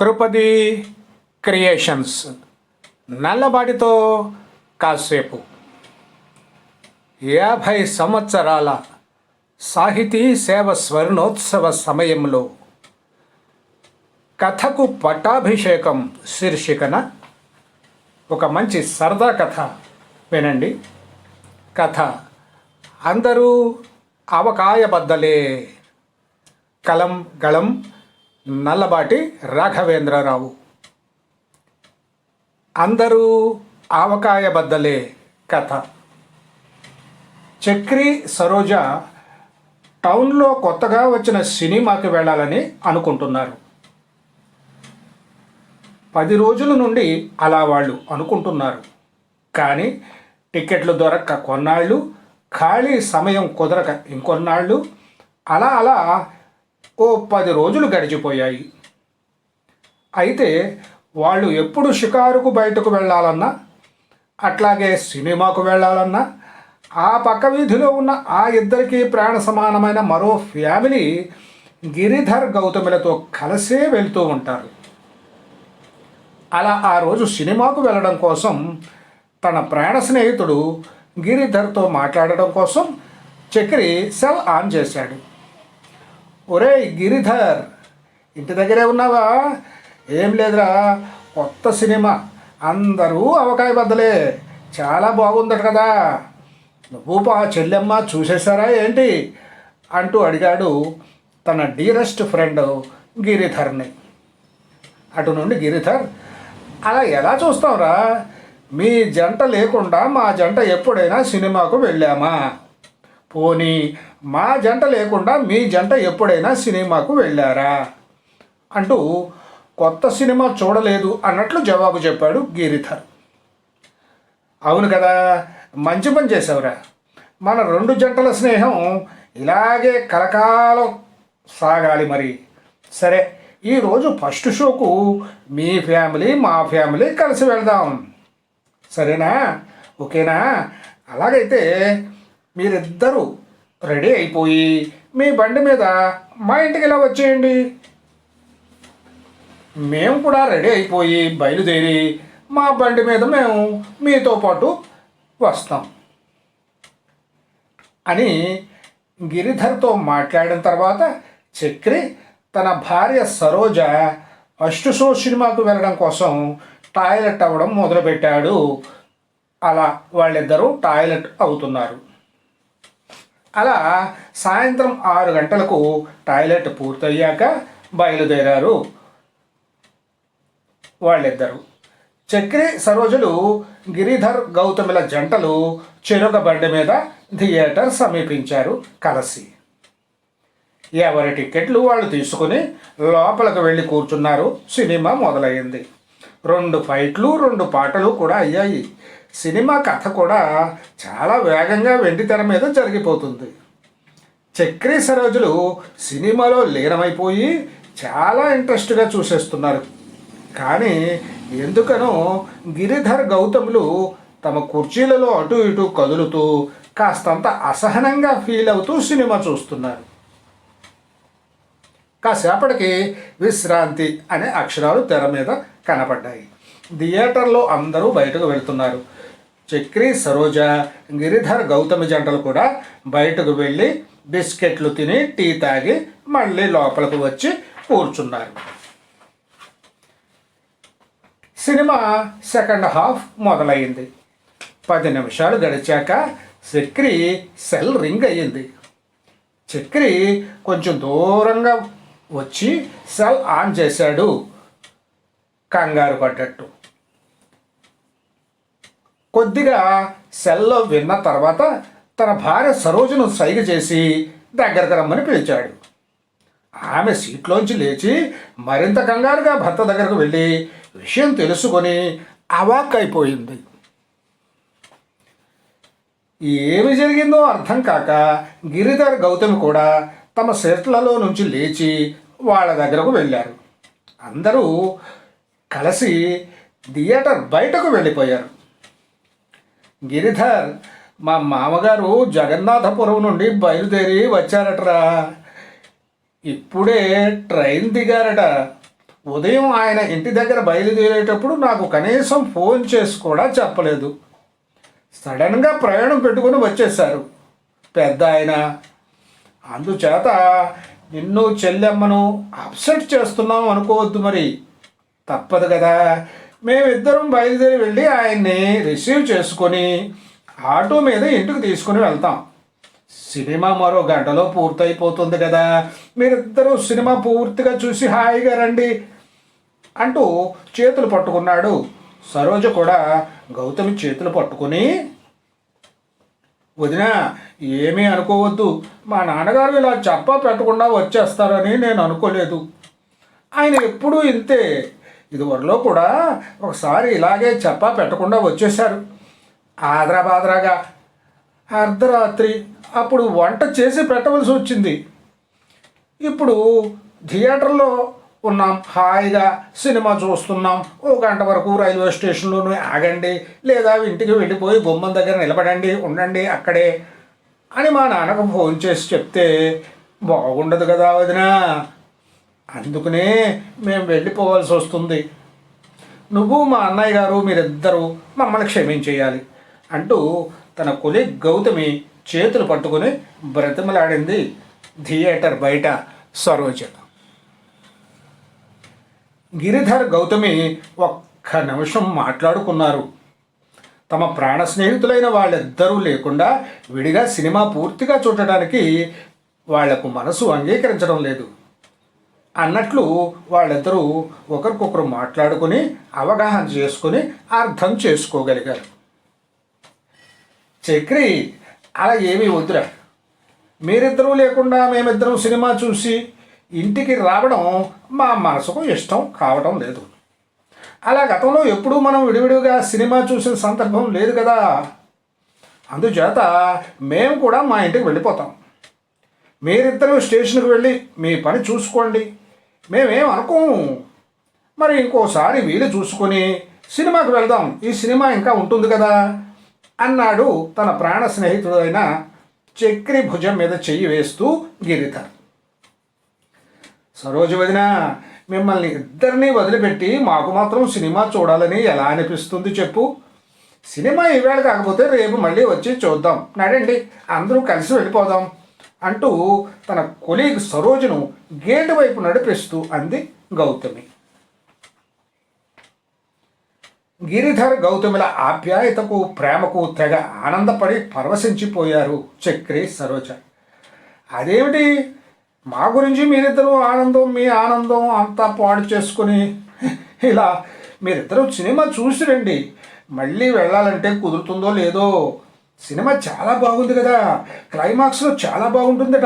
కృపది creations. నల్లబాటితో కాసేపు. యాభై సంవత్సరాల సాహితీ సేవ స్వర్ణోత్సవ సమయంలో కథకు పట్టాభిషేకం శీర్షికన ఒక మంచి సరదా కథ వినండి. కథ అందరూ అవకాయబద్దలే. కలం గళం నల్లబాటి రాఘవేంద్రరావు. అందరూ ఆవకాయ బద్దలే కథ. చక్రి సరోజ టౌన్లో కొత్తగా వచ్చిన సినిమాకి వెళ్ళాలని అనుకుంటున్నారు. పది రోజుల నుండి అలా వాళ్ళు అనుకుంటున్నారు. కానీ టికెట్లు దొరక్క కొన్నాళ్ళు ఖాళీ సమయం కుదరక ఇంకొన్నాళ్ళు అలా అలా ఓ పది రోజులు గడిచిపోయాయి. అయితే వాళ్ళు ఎప్పుడు షికారుకు బయటకు వెళ్ళాలన్నా అట్లాగే సినిమాకు వెళ్ళాలన్నా ఆ పక్క వీధిలో ఉన్న ఆ ఇద్దరికి ప్రాణ సమానమైన మరో ఫ్యామిలీ గిరిధర్ గౌతములతో కలిసే వెళ్తూ ఉంటారు. అలా ఆ రోజు సినిమాకు వెళ్ళడం కోసం తన ప్రాణ స్నేహితుడు గిరిధర్తో మాట్లాడడం కోసం చక్రి సెల్ ఆన్ చేశాడు. ఒరేయ్ గిరిధర్ ఇంటి దగ్గరే ఉన్నావా? ఏం లేదురా కొత్త సినిమా. అందరూ అవకాయ బద్దలే. చాలా బాగుందట కదా. నువ్వు పా చెల్లెమ్మ చూసేశారా ఏంటి? అంటూ అడిగాడు తన డీరెస్ట్ ఫ్రెండ్ గిరిధర్ని. అటు నుండి గిరిధర్ అలా ఎలా చూస్తావురా? మీ జంట లేకుండా మా జంట ఎప్పుడైనా సినిమాకు వెళ్ళామా? పోనీ మా జంట లేకుండా మీ జంట ఎప్పుడైనా సినిమాకు వెళ్ళారా? అంటూ కొత్త సినిమా చూడలేదు అన్నట్లు జవాబు చెప్పాడు గిరిధర్. అవును కదా మంచి పని చేసావురా మన రెండు జంటల స్నేహం ఇలాగే కలకాలం సాగాలి మరి. సరే ఈరోజు ఫస్ట్ షోకు మీ ఫ్యామిలీ మా ఫ్యామిలీ కలిసి వెళ్దాం. సరేనా? ఓకేనా? అలాగైతే మీరిద్దరూ రెడీ అయిపోయి మీ బండి మీద మా ఇంటికి ఇలా వచ్చేయండి. మేము కూడా రెడీ అయిపోయి బయలుదేరి మా బండి మీద మేము మీతో పాటు వస్తాం. అని గిరిధర్తో మాట్లాడిన తర్వాత చక్రి తన భార్య సరోజ ఫస్ట్ షో సినిమాకు వెళ్ళడం కోసం టాయిలెట్ అవ్వడం మొదలుపెట్టాడు. అలా వాళ్ళిద్దరూ టాయిలెట్ అవుతున్నారు. అలా సాయంత్రం ఆరు గంటలకు టాయిలెట్ పూర్తయ్యాక బయలుదేరారు వాళ్ళిద్దరు. చక్రి సరోజులు గిరిధర్ గౌతముల జంటలు చెరొక బండి మీద థియేటర్ సమీపించారు కలిసి. ఎవరి టిక్కెట్లు వాళ్ళు తీసుకుని లోపలికి వెళ్ళి కూర్చున్నారు సినిమా మొదలైంది రెండు ఫైట్లు రెండు పాటలు కూడా అయ్యాయి. సినిమా కథ కూడా చాలా వేగంగా వెండి తెర మీద జరిగిపోతుంది. చక్రీ సరోజులు సినిమాలో లీనమైపోయి చాలా ఇంట్రెస్ట్గా చూసేస్తున్నారు. కానీ ఎందుకనో గిరిధర్ గౌతములు తమ కుర్చీలలో అటు ఇటు కదులుతూ కాస్తంత అసహనంగా ఫీల్ అవుతూ సినిమా చూస్తున్నారు. కాసేపటికి విశ్రాంతి అనే అక్షరాలు తెర మీద కనపడ్డాయి. థియేటర్లో అందరూ బయటకు వెళ్తున్నారు. చక్రి సరోజ గిరిధర్ గౌతమి జంటలు కూడా బయటకు వెళ్ళి బిస్కెట్లు తిని టీ తాగి మళ్ళీ లోపలికి వచ్చి కూర్చున్నారు. సినిమా సెకండ్ హాఫ్ మొదలైంది. పది నిమిషాలు గడిచాక చక్రి సెల్ రింగ్ అయ్యింది. చక్రి కొంచెం దూరంగా వచ్చి సెల్ ఆన్ చేశాడు. కంగారు పడ్డట్టు. కొద్దిగా సెల్లో విన్న తర్వాత తన భార్య సరోజను సైగ చేసి దగ్గరకు రమ్మని పిలిచాడు. ఆమె సీట్లోంచి లేచి మరింత కంగారుగా భర్త దగ్గరకు వెళ్ళి విషయం తెలుసుకొని అవాక్కైపోయింది. ఏమి జరిగిందో అర్థం కాక గిరిధర్ గౌతమి కూడా తమ సెట్లలో నుంచి లేచి వాళ్ళ దగ్గరకు వెళ్ళారు. అందరూ కలిసి థియేటర్ బయటకు వెళ్ళిపోయారు. గిరిధర్ మా మామగారు జగన్నాథపురం నుండి బయలుదేరి వచ్చారటరా. ఇప్పుడే ట్రైన్ దిగారట. ఉదయం ఆయన ఇంటి దగ్గర బయలుదేరేటప్పుడు నాకు కనీసం ఫోన్ చేసి కూడా చెప్పలేదు. సడన్గా ప్రయాణం పెట్టుకుని వచ్చేశారు. పెద్ద ఆయన అందుచేత నిన్ను చెల్లెమ్మను అప్సెట్ చేస్తున్నాం అనుకోవద్దు మరి. తప్పదు కదా. మేమిద్దరం బయలుదేరి వెళ్ళి ఆయన్ని రిసీవ్ చేసుకొని ఆటో మీద ఇంటికి తీసుకుని వెళ్తాం. సినిమా మరో గంటలో పూర్తయిపోతుంది కదా. మీరిద్దరూ సినిమా పూర్తిగా చూసి హాయిగా రండి అంటూ చేతులు పట్టుకున్నాడు. సరోజ కూడా గౌతమి చేతులు పట్టుకుని వదిన ఏమీ అనుకోవద్దు. మా నాన్నగారు ఇలా చెప్పా పెట్టకుండా వచ్చేస్తారని నేను అనుకోలేదు. ఆయన ఎప్పుడూ ఇంతే ఇదివరలో కూడా ఒకసారి ఇలాగే చెప్పా పెట్టకుండా వచ్చేశారు. ఆదరాబాదరాగా అర్ధరాత్రి అప్పుడు వంట చేసి పెట్టవలసి వచ్చింది. ఇప్పుడు థియేటర్లో ఉన్నాం హాయిగా సినిమా చూస్తున్నాం. ఓ గంట వరకు రైల్వే స్టేషన్లోనే ఆగండి లేదా ఇంటికి వెళ్ళిపోయి బొమ్మల దగ్గర నిలబడండి ఉండండి అక్కడే అని మా నాన్నకు ఫోన్ చేసి చెప్తే బాగుండదు కదా వదినా అందుకనే మేము వెళ్ళిపోవాల్సి వస్తుంది. నువ్వు మా అన్నయ్య గారు మీరిద్దరూ మమ్మల్ని క్షమించేయాలి అంటూ తన కొలి గౌతమి చేతులు పట్టుకుని బ్రతిమలాడింది థియేటర్ బయట సరోజ. గిరిధర్ గౌతమి ఒక్క నిమిషం మాట్లాడుకున్నారు. తమ ప్రాణ స్నేహితులైన వాళ్ళిద్దరూ లేకుండా విడిగా సినిమా పూర్తిగా చూడటానికి వాళ్ళకు మనసు అంగీకరించడం లేదు. అన్నట్లు వాళ్ళిద్దరూ ఒకరికొకరు మాట్లాడుకుని అవగాహన చేసుకుని అర్థం చేసుకోగలిగారు. చక్రి అలా ఏమీ వద్దురా మీరిద్దరూ లేకుండా మేమిద్దరం సినిమా చూసి ఇంటికి రావడం మా మనసుకు ఇష్టం కావడం లేదు. అలా గతంలో ఎప్పుడూ మనం విడివిడిగా సినిమా చూసిన సందర్భం లేదు కదా. అందుచేత మేము కూడా మా ఇంటికి వెళ్ళిపోతాం. మీరిద్దరూ స్టేషన్కి వెళ్ళి మీ పని చూసుకోండి. మేమేం అనుకోము. మరి ఇంకోసారి వీలు చూసుకొని సినిమాకి వెళ్దాం. ఈ సినిమా ఇంకా ఉంటుంది కదా? అన్నాడు తన ప్రాణ స్నేహితుడైన చక్రి భుజం మీద చెయ్యి వేస్తూ గిరిధర్. సరోజ వదిన మిమ్మల్ని ఇద్దరినీ వదిలిపెట్టి మాకు మాత్రం సినిమా చూడాలని ఎలా అనిపిస్తుంది చెప్పు. సినిమా ఈవేళ కాకపోతే రేపు మళ్ళీ వచ్చి చూద్దాం. నడండి అందరూ కలిసి వెళ్ళిపోదాం. అంటూ తన కొలీగ్ సరోజను గేటు వైపు నడిపిస్తూ అంది గౌతమి. గిరిధర్ గౌతమిల ఆప్యాయతకు ప్రేమకు తెగ ఆనందపడి పరవశించిపోయారు చక్రి సరోజ. అదేమిటి? మా గురించి మీరిద్దరూ ఆనందం మీ ఆనందం అంతా పాడు చేసుకుని ఇలా మీరిద్దరూ సినిమా చూసి రండి. మళ్ళీ వెళ్ళాలంటే కుదురుతుందో లేదో సినిమా చాలా బాగుంది కదా. క్లైమాక్స్లో చాలా బాగుంటుందట.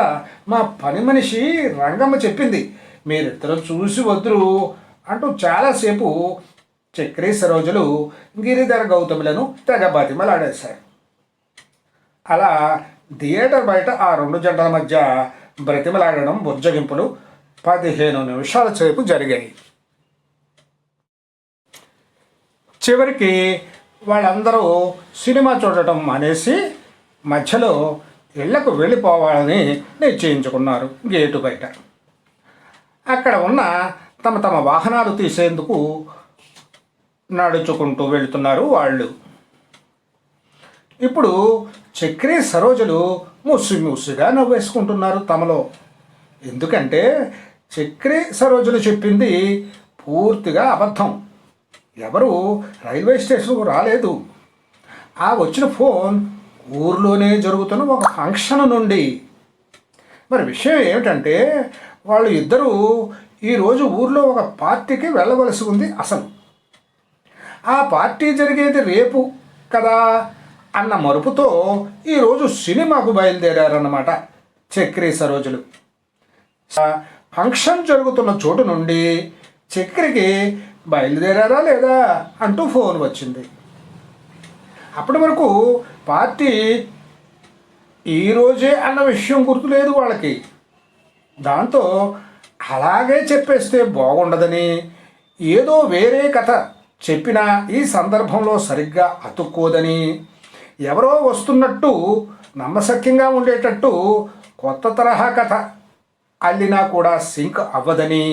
మా పని మనిషి రంగమ్మ చెప్పింది. మీరిద్దరూ చూసి వద్దురు అంటూ చాలాసేపు చక్రీ సరోజులు గిరిధర గౌతములను తెగ బతిమలాడేశారు అలా థియేటర్ బయట ఆ రెండు జంటల మధ్య బ్రతిమలాడడం బుజ్జగింపులు పదిహేను నిమిషాల సేపు జరిగాయి. చివరికి వాళ్ళందరూ సినిమా చూడటం మానేసి మధ్యలో ఇళ్ళకు వెళ్ళిపోవాలని నిశ్చయించుకున్నారు గేటు బయట. అక్కడ ఉన్న తమ తమ వాహనాలు తీసేందుకు నడుచుకుంటూ వెళుతున్నారు వాళ్ళు. ఇప్పుడు చక్రీ సరోజులు ముసి ముసిగా నవ్వేసుకుంటున్నారు తమలో. ఎందుకంటే చక్రీ సరోజులు చెప్పింది పూర్తిగా అబద్ధం. ఎవరు రైల్వే స్టేషన్కు రాలేదు. ఆ వచ్చిన ఫోన్ ఊర్లోనే జరుగుతున్న ఒక ఫంక్షన్ నుండి. మరి విషయం ఏమిటంటే వాళ్ళు ఇద్దరూ ఈరోజు ఊర్లో ఒక పార్టీకి వెళ్ళవలసి ఉంది అసలు. ఆ పార్టీ జరిగేది రేపు కదా అన్న మరుపుతో ఈరోజు సినిమాకు బయలుదేరారన్నమాట చక్రి సరోజులు. ఫంక్షన్ జరుగుతున్న చోటు నుండి చక్రికి బయలుదేరారా లేదా అంటూ ఫోన్ వచ్చింది. అప్పటి వరకు పార్టీ ఈరోజే అన్న విషయం గుర్తులేదు వాళ్ళకి. దాంతో అలాగే చెప్పేస్తే బాగుండదని ఏదో వేరే కథ చెప్పినా ఈ సందర్భంలో సరిగ్గా అతుక్కోదని ఎవరో వస్తున్నట్టు నమ్మశక్యంగా ఉండేటట్టు కొత్త తరహా కథ అల్లినా కూడా సింక్ అవ్వదని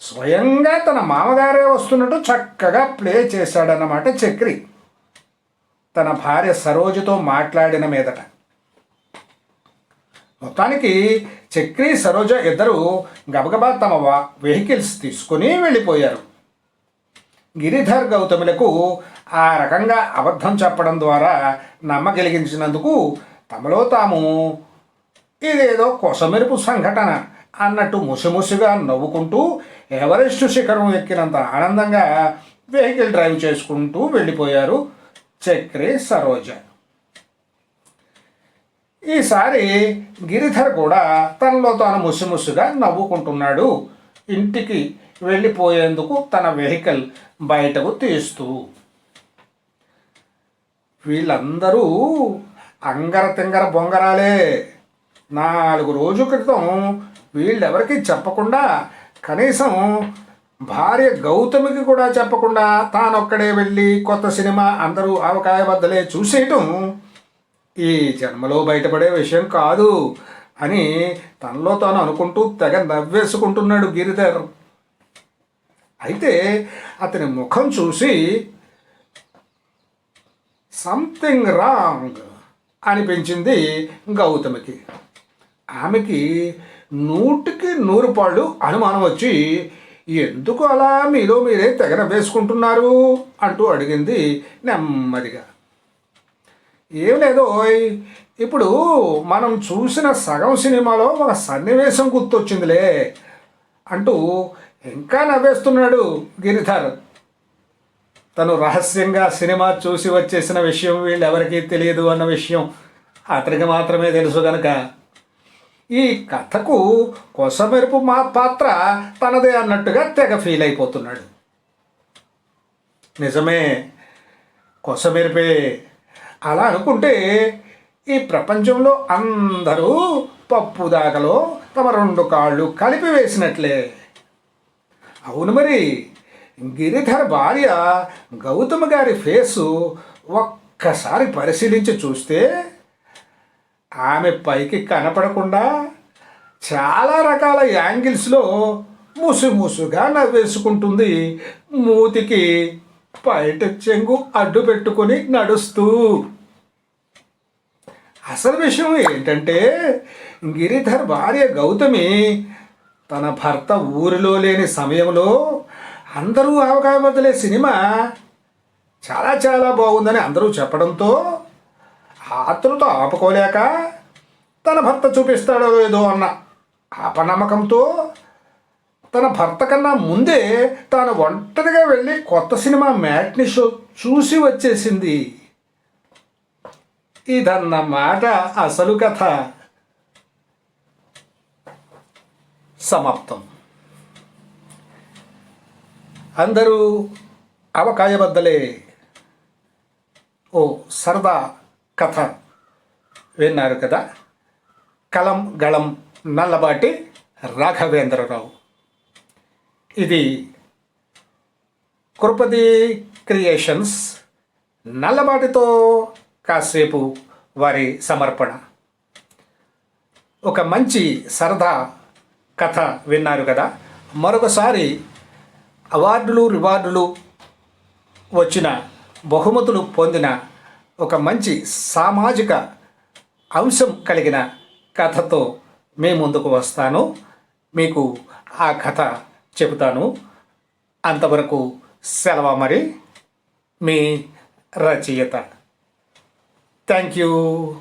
స్వయంగా తన మామగారే వస్తున్నట్టు చక్కగా ప్లే చేశాడన్నమాట చక్రి. తన భార్య సరోజతో మాట్లాడిన మీదట. మొత్తానికి చక్రి సరోజ ఇద్దరు గబగబా తమ వెహికల్స్ తీసుకుని వెళ్ళిపోయారు. గిరిధర్ గౌతములకు ఆ రకంగా అబద్ధం చెప్పడం ద్వారా నమ్మగలిగించినందుకు తమలో తాము ఇదేదో కొసమెరుపు సంఘటన. అన్నట్టు ముసిముసిగా నవ్వుకుంటూ ఎవరెస్ట్ శిఖరం ఎక్కినంత ఆనందంగా వెహికల్ డ్రైవ్ చేసుకుంటూ వెళ్ళిపోయారు చక్రి సరోజ. ఈసారి గిరిధర్ కూడా తనలో తాను ముసిముసిగా నవ్వుకుంటున్నాడు. ఇంటికి వెళ్ళిపోయేందుకు తన వెహికల్ బయటకు తీస్తూ. వీళ్ళందరూ అంగర తింగర బొంగరాలే. నాలుగు రోజు క్రితం వీళ్ళెవరికి చెప్పకుండా కనీసం భార్య గౌతమికి కూడా చెప్పకుండా తానొక్కడే వెళ్ళి కొత్త సినిమా అందరూ ఆవకాయ బద్దలే చూసేయటం ఈ జన్మలో బయటపడే విషయం కాదు అని తనలో తాను అనుకుంటూ తెగ నవ్వేసుకుంటున్నాడు గిరిధర్. అయితే అతని ముఖం చూసి సంథింగ్ రాంగ్ అనిపించింది గౌతమికి. ఆమెకి నూటికి నూరు పాళ్ళు అనుమానం వచ్చి ఎందుకు అలా మీలో మీరే తెగన వేసుకుంటున్నారు? అంటూ అడిగింది నెమ్మదిగా. ఏం లేదు ఓయ్ ఇప్పుడు మనం చూసిన సగం సినిమాలో ఒక సన్నివేశం గుర్తొచ్చిందిలే అంటూ ఇంకా నవ్వేస్తున్నాడు గిరిధర్. తను రహస్యంగా సినిమా చూసి వచ్చేసిన విషయం వీళ్ళెవరికీ తెలియదు అన్న విషయం అతనికి మాత్రమే తెలుసు కనుక ఈ కథకు కొసమెరుపు మా పాత్ర తనదే అన్నట్టుగా తెగ ఫీల్ అయిపోతున్నాడు. నిజమే కొసమెరిపే. అలా అనుకుంటే ఈ ప్రపంచంలో అందరూ పప్పు దాకలో తమ రెండు కాళ్ళు కలిపి వేసినట్లే. అవును మరి గిరిధర్ భార్య గౌతమ గారి ఫేసు ఒక్కసారి పరిశీలించి చూస్తే ఆమె పైకి కనపడకుండా చాలా రకాల యాంగిల్స్లో ముసుముసుగా నవ్వేసుకుంటుంది. మూతికి బయట చెంగు అడ్డు పెట్టుకొని నడుస్తూ. అసలు విషయం ఏంటంటే గిరిధర్ భార్య గౌతమి తన భర్త ఊరిలో లేని సమయంలో అందరూ అవకాశం వదిలే సినిమా చాలా చాలా బాగుందని అందరూ చెప్పడంతో ఆతృత ఆపుకోలేక తన భర్త చూపిస్తాడో లేదో అన్న అపనమ్మకంతో తన భర్త కన్నా ముందే తాను ఒంటరిగా వెళ్ళి కొత్త సినిమా మ్యాట్ని షో చూసి వచ్చేసింది. ఇదన్నమాట అసలు కథ. సమాప్తం. అందరూ అవకాయబద్దలే. ఓ సరదా కథ. విన్నారు కదా? కలం గళం నల్లబాటి రాఘవేంద్రరావు. ఇది కృపతి క్రియేషన్స్. నల్లబాటితో కాసేపు వారి సమర్పణ. ఒక మంచి సరదా కథ విన్నారు కదా? మరొకసారి అవార్డులు రివార్డులు వచ్చిన బహుమతులు పొందిన ఒక మంచి సామాజిక అంశం కలిగిన కథతో మీ ముందుకు వస్తాను. మీకు ఆ కథ చెబుతాను. అంతవరకు సెలవు మరి? మీ రచయిత. Thank you.